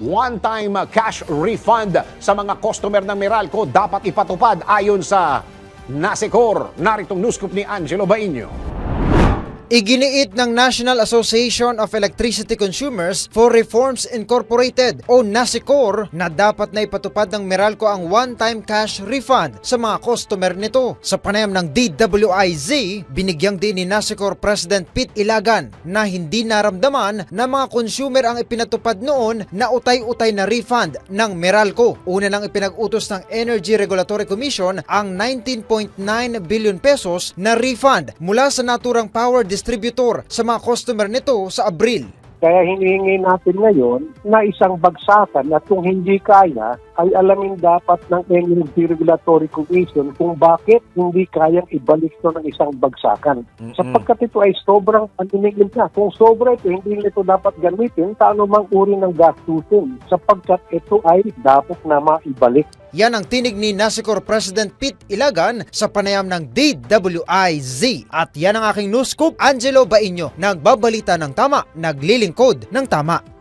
one-time cash refund sa mga customer ng Meralco dapat ipatupad ayon sa Nasecor. Naritong newscoop ni Angelo Bainio. Iginiit ng National Association of Electricity Consumers for Reforms Incorporated o NASICOR na dapat na ipatupad ng Meralco ang one-time cash refund sa mga customer nito. Sa panayam ng DWIZ, binigyang din ni NASICOR President Pete Ilagan na hindi naramdaman na mga consumer ang ipinatupad noon na utay-utay na refund ng Meralco. Una nang ipinag-utos ng Energy Regulatory Commission ang 19.9 billion pesos na refund mula sa naturang power distributor sa mga customer nito sa Abril. Kaya hinihingi natin ngayon na isang bagsakan at kung hindi kaya, ay alamin dapat ng Energy Regulatory Commission kung bakit hindi kayang ibalik ito ng isang bagsakan. Sapagkat ito ay sobrang paninigil na. Kung sobra ito, hindi nito dapat gamitin sa anumang uri ng gastusin. Sapagkat ito ay dapat na maibalik. Yan ang tinig ni Nasicor President Pete Ilagan sa panayam ng DWIZ. At yan ang aking news scoop, Angelo Bainyo, nagbabalita ng tama, naglilingkod ng tama.